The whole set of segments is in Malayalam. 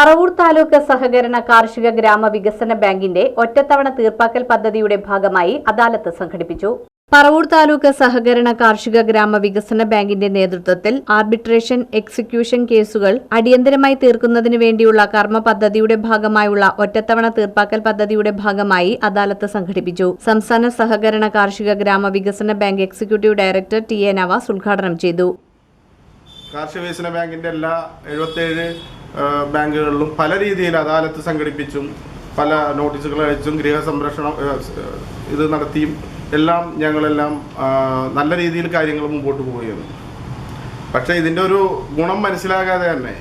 പറവൂർ താലൂക്ക് സഹകരണ കാർഷിക ഗ്രാമ വികസന ബാങ്കിന്റെ ഒറ്റത്തവണ തീർപ്പാക്കൽ പദ്ധതിയുടെ ഭാഗമായി അദാലത്ത് സംഘടിപ്പിച്ചു. പറവൂർ താലൂക്ക് സഹകരണ കാർഷിക ഗ്രാമ വികസന ബാങ്കിന്റെ നേതൃത്വത്തിൽ ആർബിട്രേഷൻ എക്സിക്യൂഷൻ കേസുകൾ അടിയന്തരമായി തീർക്കുന്നതിന് വേണ്ടിയുള്ള കർമ്മ പദ്ധതിയുടെ ഭാഗമായുള്ള ഒറ്റത്തവണ തീർപ്പാക്കൽ പദ്ധതിയുടെ ഭാഗമായി അദാലത്ത് സംഘടിപ്പിച്ചു. സംസ്ഥാന സഹകരണ കാർഷിക ഗ്രാമ വികസന bank executive director T A Navas ഉദ്ഘാടനം ചെയ്തു. കാർഷിക വികസന ബാങ്കിന്റെ എല്ലാ എഴുപത്തേഴ് ആ, ബാങ്കുകളിലും പല രീതിയിൽ അദാലത്ത് സംഘടിപ്പിച്ചും പല നോട്ടീസുകൾ അയച്ചും ഗൃഹസംരക്ഷണം ഇത് നടത്തിയും എല്ലാം ഞങ്ങളെല്ലാം നല്ല രീതിയിൽ കാര്യങ്ങൾ മുമ്പോട്ട് പോവുകയാണ്. പക്ഷേ ഇതിന്റെ ഒരു ഗുണം മനസ്സിലാകാതെ തന്നെ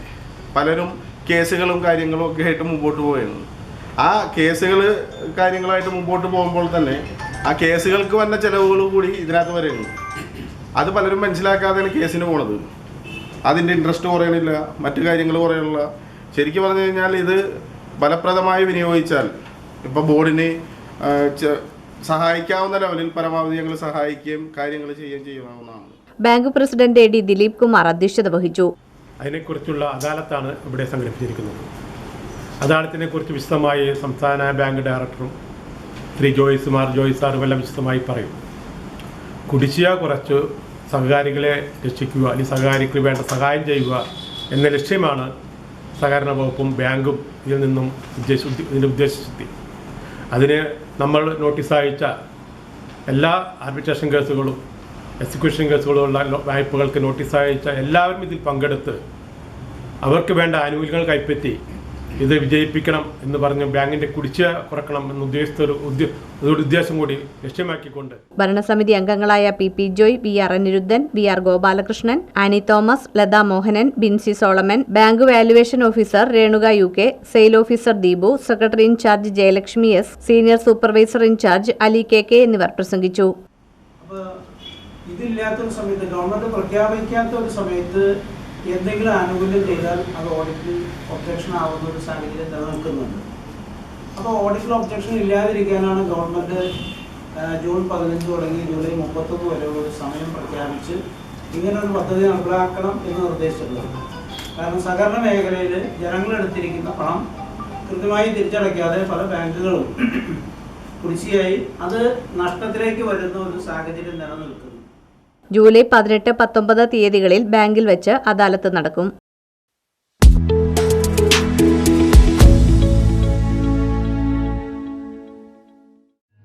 പലരും കേസുകളും കാര്യങ്ങളും ഒക്കെ ആയിട്ട് മുമ്പോട്ട് പോവുകയാണ്. ആ കേസുകൾ കാര്യങ്ങളായിട്ട് മുമ്പോട്ട് പോകുമ്പോൾ തന്നെ ആ കേസുകൾക്ക് വന്ന ചിലവുകൾ കൂടി ഇതിനകത്ത് വരെയുണ്ട് അത് പലരും മനസ്സിലാക്കാതെയാണ് കേസിന് പോണത്. അതിന്റെ ഇൻട്രസ്റ്റ് കുറയണില്ല മറ്റു കാര്യങ്ങൾ കുറയണില്ല. ശരിക്കും പറഞ്ഞു കഴിഞ്ഞാൽ ഇത് ഫലപ്രദമായി വിനിയോഗിച്ചാൽ ഇപ്പോൾ ബോർഡിന് സഹായിക്കാവുന്ന ലെവലിൽ പരമാവധി ഞങ്ങൾ സഹായിക്കുകയും കാര്യങ്ങൾ ചെയ്യുകയും ചെയ്യാവുന്നതാണ് bank president A D Dileep Kumar അധ്യക്ഷത വഹിച്ചു. അതിനെക്കുറിച്ചുള്ള അദാലത്താണ് ഇവിടെ സംഘടിപ്പിച്ചിരിക്കുന്നത്. അദാലത്തിനെ കുറിച്ച് വിശദമായി സംസ്ഥാന ബാങ്ക് ഡയറക്ടറും ശ്രീ ജോയ്സ് മാർ ജോയ്സ് സാറും എല്ലാം വിശദമായി പറയും. കുടിശ്ശിക കുറച്ച് സഹകാരികളെ രക്ഷിക്കുക അല്ലെങ്കിൽ സഹകാരിക്ക് വേണ്ട സഹായം ചെയ്യുക എന്ന ലക്ഷ്യമാണ് സഹകരണ വകുപ്പും ബാങ്കും ഇതിൽ നിന്നും ഉദ്ദേശ ഇതിന്റെ ഉദ്ദേശിച്ചെത്തി അതിന് നമ്മൾ നോട്ടീസ് അയച്ച എല്ലാ ആർബിട്രേഷൻ കേസുകളും എക്സിക്യൂഷൻ കേസുകളുള്ള വായ്പകൾക്ക് നോട്ടീസ് അയച്ച എല്ലാവരും ഇതിൽ പങ്കെടുത്ത് അവർക്ക് വേണ്ട ആനുകൂല്യങ്ങൾ കൈപ്പറ്റി ഇത് വിജയിപ്പിക്കണം എന്ന് പറഞ്ഞ് ബാങ്കിന്റെ കുടിശ്ശിക കുറക്കണം എന്ന ഉദ്ദേശത്തൊരു ഉദ്ദേ- ഒരു ഉദ്ദേശം കൂടി ലക്ഷ്യമാക്കിക്കൊണ്ട്. ഭരണസമിതി അംഗങ്ങളായ P P Joy V R Aniruddhan V R Gopalakrishnan Ani Thomas Latha Mohanan Binsy Solomon bank valuation officer Renuka U K sale officer Deepu secretary in charge Jayalakshmi S senior supervisor in charge Ali K K എന്നിവർ പ്രസംഗിച്ചു. അപ്പോൾ ഇതില്ലാത്ത ഒരു സമയത്ത് ഗവൺമെന്റ് പ്രഖ്യാപിക്കാത്ത ഒരു സമയത്ത് എന്തെങ്കിലും ആനുകൂല്യം ചെയ്താൽ അത് ഓഡിറ്റിൽ ഒബ്ജക്ഷൻ ആവുന്ന ഒരു സാഹചര്യം നിലനിൽക്കുന്നുണ്ട്. അപ്പോൾ ഓഡിറ്റിൽ ഒബ്ജക്ഷൻ ഇല്ലാതിരിക്കാനാണ് ഗവൺമെന്റ് ജൂൺ പതിനഞ്ച് തുടങ്ങി ജൂലൈ മുപ്പത്തൊന്ന് വരെയുള്ള ഒരു സമയം പ്രഖ്യാപിച്ച് ഇങ്ങനൊരു പദ്ധതി നടപ്പിലാക്കണം എന്ന് നിർദ്ദേശിച്ചിട്ടുള്ളത്. കാരണം സഹകരണ മേഖലയിൽ ജനങ്ങളെടുത്തിരിക്കുന്ന പണം കൃത്യമായി തിരിച്ചടയ്ക്കാതെ പല ബാങ്കുകളും കുടിശ്ശിയായി അത് നഷ്ടത്തിലേക്ക് വരുന്ന ഒരു സാഹചര്യം നിലനിൽക്കുന്നു. ജൂലൈ പതിനെട്ട് പത്തൊമ്പത് തീയതികളിൽ ബാങ്കിൽ വെച്ച് അദാലത്ത് നടക്കും.